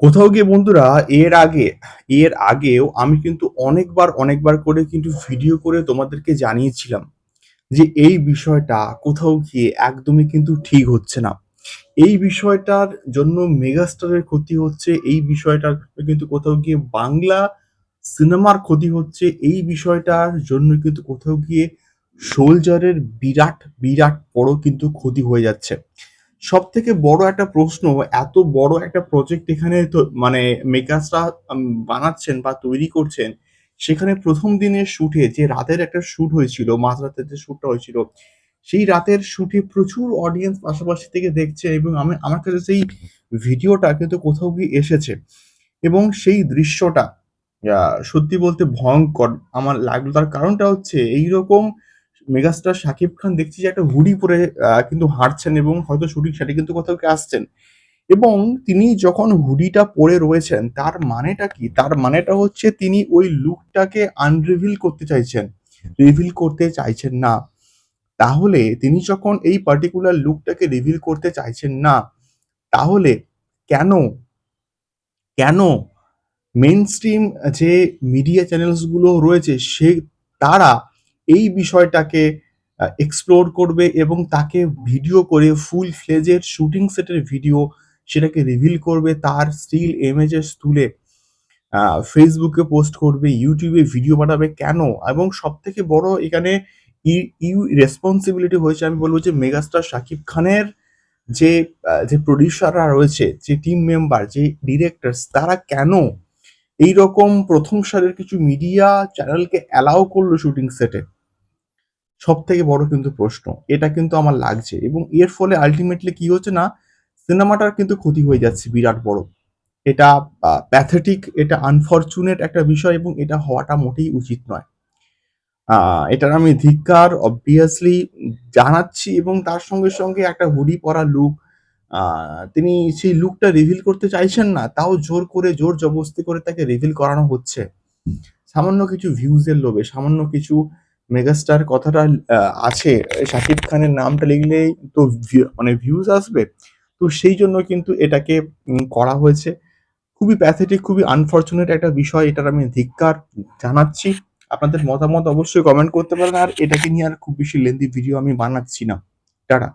কোথাও গিয়ে বন্ধুরা এর আগে এর আগেও আমি কিন্তু অনেকবার অনেকবার করে কিন্তু ভিডিও করে তোমাদেরকে জানিয়েছিলাম যে এই বিষয়টা কোথাও গিয়ে একদমই কিন্তু ঠিক হচ্ছে না। এই বিষয়টার জন্য মেগাস্টারের ক্ষতি হচ্ছে, এই বিষয়টার কিন্তু কোথাও গিয়ে বাংলা সিনেমার ক্ষতি হচ্ছে, এই বিষয়টার জন্য কিন্তু কোথাও গিয়ে সোলজারের বিরাট, বিরাট বড় কিন্তু ক্ষতি হয়ে যাচ্ছে। সবথেকে বড় একটা প্রশ্ন এত বড় একটা প্রজেক্ট এখানে মানে মেকার্সরা বানাচ্ছেন বা তৈরি করছেন, সেখানে প্রথম দিনের শুটে যে রাতের একটা শুট হয়েছিল, মাঝরাতের যে শুটটা হয়েছিল, সেই রাতের শুটে প্রচুর অডিয়েন্স পাশাপাশি থেকে দেখছে এবং আমি আমার কাছে সেই ভিডিওটা কিন্তু কোথাও গিয়ে এসেছে এবং সেই দৃশ্যটা সত্যি বলতে ভয়ঙ্কর আমার লাগল। তার কারণটা হচ্ছে এইরকম মেগাস্টার শাকিব খান দেখছি যে একটা হুডি পরে কিন্তু হাঁটছেন এবং হয়তো শুটিং সেটে কিন্তু কোথাও আসছেন। এবং তিনি যখন হুডিটা পরে রয়েছেন তার মানেটা কি? তার মানেটা হচ্ছে তিনি ওই লুকটাকে আনরিভিল করতে চাইছেন। রিভিল করতে চাইছেন না। তাহলে তিনি যখন এই পার্টিকুলার লুকটাকে রিভিল করতে চাইছেন না, তাহলে কেন, কেন মেন মেইনস্ট্রিম যে মিডিয়া চ্যানেলসগুলো রয়েছে সে তারা এই বিষয়টাকে এক্সপ্লোর করবে এবং তাকে ভিডিও করে ফুল ফ্লেজের শুটিং সেটের ভিডিও সেটাকে রিভিল করবে। তার স্টিল ইমেজেস তুলে ফেসবুকে পোস্ট করবে, ইউটিউবে ভিডিও বানাবে কেন? এবং সব থেকে বড় এখানে ইউ রেসপন্সিবিলিটি হয়েছে আমি বলব যে মেগাস্টার শাকিব খানের যে যে প্রোডিউসাররা রয়েছে, যে টিম মেম্বার, যে ডিরেক্টরস তারা কেন এই রকম প্রথম সারের কিছু মিডিয়া চ্যানেলকে অ্যালাও করল শুটিং সেটে? সবথেকে বড় কিন্তু প্রশ্ন। এটা কিন্তু আমার লাগছে এবং এর ফলে আল্টিমেটলি কি হচ্ছে না, সিনেমাটার কিন্তু ক্ষতি হয়ে যাচ্ছে বিরাট বড়। এটা প্যাথেটিক, এটা আনফরচুনেট একটা বিষয় এবং এটা হওয়াটা মোটেই উচিত নয়। এটার আমি ধিক্কার অবভিয়াসলি জানাচ্ছি এবং তার সঙ্গে, সঙ্গে একটা হুডি পরা লুক তিনি সেই লুকটা রিভিল করতে চাইছেন না, তাও জোর করে জোর জবরদস্তি করে তাকে রিভিল করানো হচ্ছে। সামান্য কিছু ভিউজের লোভে, সামান্য কিছু মেগাস্টার কথাটা আছে, শাকিব খানের নামটা লিখলেই তো মানে ভিউজ আসবে। তো সেই জন্য কিন্তু এটাকে করা হয়েছে। খুবই প্যাথেটিক, খুবই আনফর্চুনেট একটা বিষয়। এটার আমি ধিক্কার জানাচ্ছি। আপনাদের মতামত অবশ্যই কমেন্ট করতে পারেন। আর এটাকে নিয়ে আর খুব বেশি লেন্দি ভিডিও আমি বানাচ্ছি না। টাটা।